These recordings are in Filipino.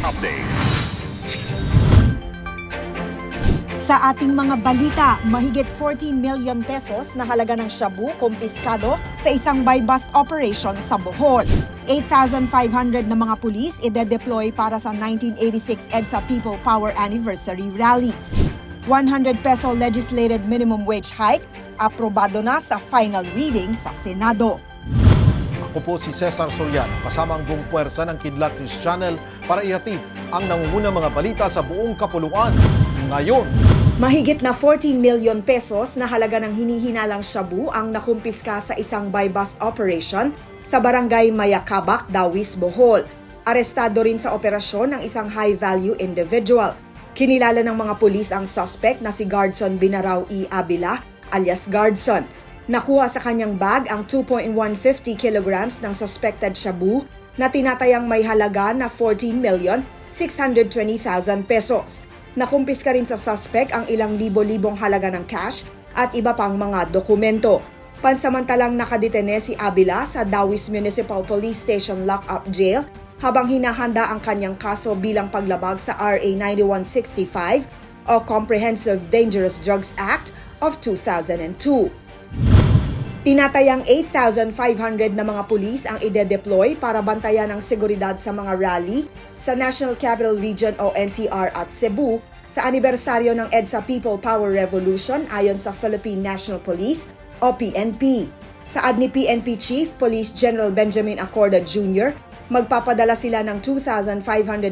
Updates. Sa ating mga balita, mahigit 14 million pesos na halaga ng shabu kumpiskado sa isang buy-bust operation sa Bohol. 8,500 na mga pulis ide-deploy para sa 1986 EDSA People Power Anniversary Rallies. 100 peso legislated minimum wage hike, aprobado na sa final reading sa Senado. Ako po si Cesar Soriano, kasama ang buong puwersa ng Kidlat News Channel para ihatid ang nangungunang mga balita sa buong kapuluan. Ngayon, Mahigit na 14 million pesos na halaga ng hinihinalang shabu ang nakumpiska sa isang buy-bust operation sa barangay Mayakabak, Dawis, Bohol. Arestado rin sa operasyon ng isang high-value individual. Kinilala ng mga pulis ang suspect na si Guardson Binaraw E. Abila alias Guardson. Nakuha sa kanyang bag ang 2.150 kilograms ng suspected shabu na tinatayang may halaga na 14 million 620,000 pesos. Nakumpiska rin sa suspect ang ilang libo-libong halaga ng cash at iba pang mga dokumento. Pansamantalang nakadetene si Abila sa Dawis Municipal Police Station Lockup Jail habang hinahanda ang kanyang kaso bilang paglabag sa RA 9165 o Comprehensive Dangerous Drugs Act of 2002. Tinatayang 8,500 na mga pulis ang ide-deploy para bantayan ang seguridad sa mga rally sa National Capital Region o NCR at Cebu sa anibersaryo ng EDSA People Power Revolution ayon sa Philippine National Police o PNP. Saad ni PNP Chief Police General Benjamin Acorda Jr., magpapadala sila ng 2,500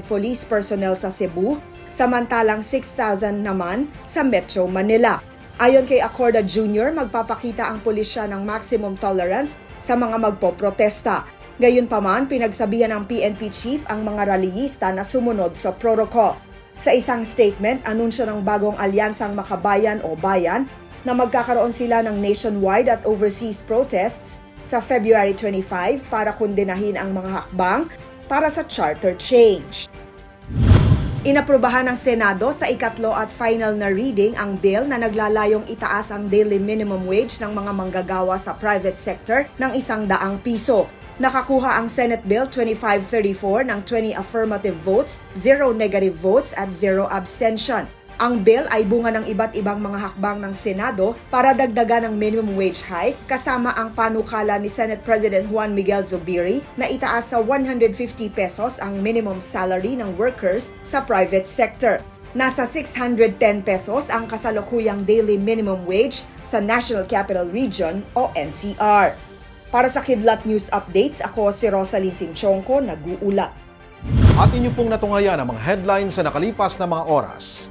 police personnel sa Cebu, samantalang 6,000 naman sa Metro Manila. Ayon kay Acorda Jr., magpapakita ang pulisya ng maximum tolerance sa mga magpoprotesta. Gayunpaman, pinagsabihan ng PNP chief ang mga rallyista na sumunod sa protocol. Sa isang statement, anunsyo ng bagong alyansang makabayan o bayan na magkakaroon sila ng nationwide at overseas protests sa February 25 para kondenahin ang mga hakbang para sa charter change. Inaprubahan ng Senado sa ikatlo at final na reading ang bill na naglalayong itaas ang daily minimum wage ng mga manggagawa sa private sector ng isang daang piso. Nakakuha ang Senate Bill 2534 ng 20 affirmative votes, 0 negative votes at 0 abstention. Ang bill ay bunga ng iba't ibang mga hakbang ng Senado para dagdagan ang minimum wage hike kasama ang panukala ni Senate President Juan Miguel Zubiri na itaas sa 150 pesos ang minimum salary ng workers sa private sector. Nasa 610 pesos ang kasalukuyang daily minimum wage sa National Capital Region o NCR. Para sa Kidlat News Updates, ako si Rosalyn Sinchonko, nag-uulat. at inyo pong natungayan ang mga headlines sa nakalipas na mga oras.